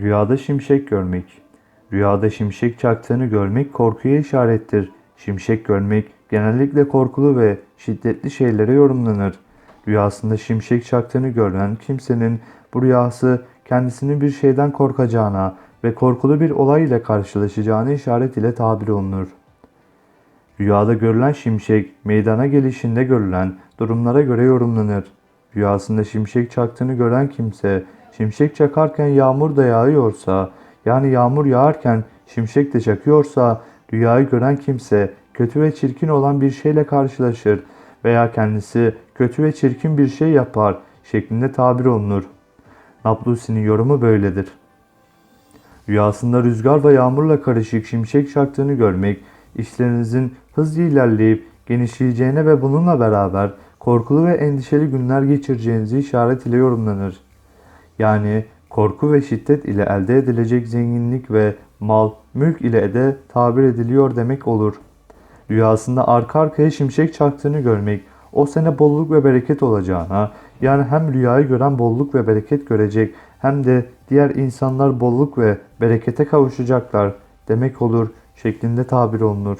Rüyada şimşek görmek. Rüyada şimşek çaktığını görmek korkuya işarettir. Şimşek görmek genellikle korkulu ve şiddetli şeylere yorumlanır. Rüyasında şimşek çaktığını gören kimsenin bu rüyası kendisinin bir şeyden korkacağına ve korkulu bir olay ile karşılaşacağına işaret ile tabir olunur. Rüyada görülen şimşek meydana gelişinde görülen durumlara göre yorumlanır. Rüyasında şimşek çaktığını gören kimse şimşek çakarken yağmur da yağıyorsa yani yağmur yağarken şimşek de çakıyorsa rüyayı gören kimse kötü ve çirkin olan bir şeyle karşılaşır veya kendisi kötü ve çirkin bir şey yapar şeklinde tabir olunur. Nablusi'nin yorumu böyledir. Rüyasında rüzgar ve yağmurla karışık şimşek çaktığını görmek, işlerinizin hızlı ilerleyip genişleyeceğine ve bununla beraber korkulu ve endişeli günler geçireceğinizi işaret ile yorumlanır. Yani korku ve şiddet ile elde edilecek zenginlik ve mal, mülk ile de tabir ediliyor demek olur. Rüyasında arka arkaya şimşek çaktığını görmek, o sene bolluk ve bereket olacağına, yani hem rüyayı gören bolluk ve bereket görecek hem de diğer insanlar bolluk ve berekete kavuşacaklar demek olur şeklinde tabir olunur.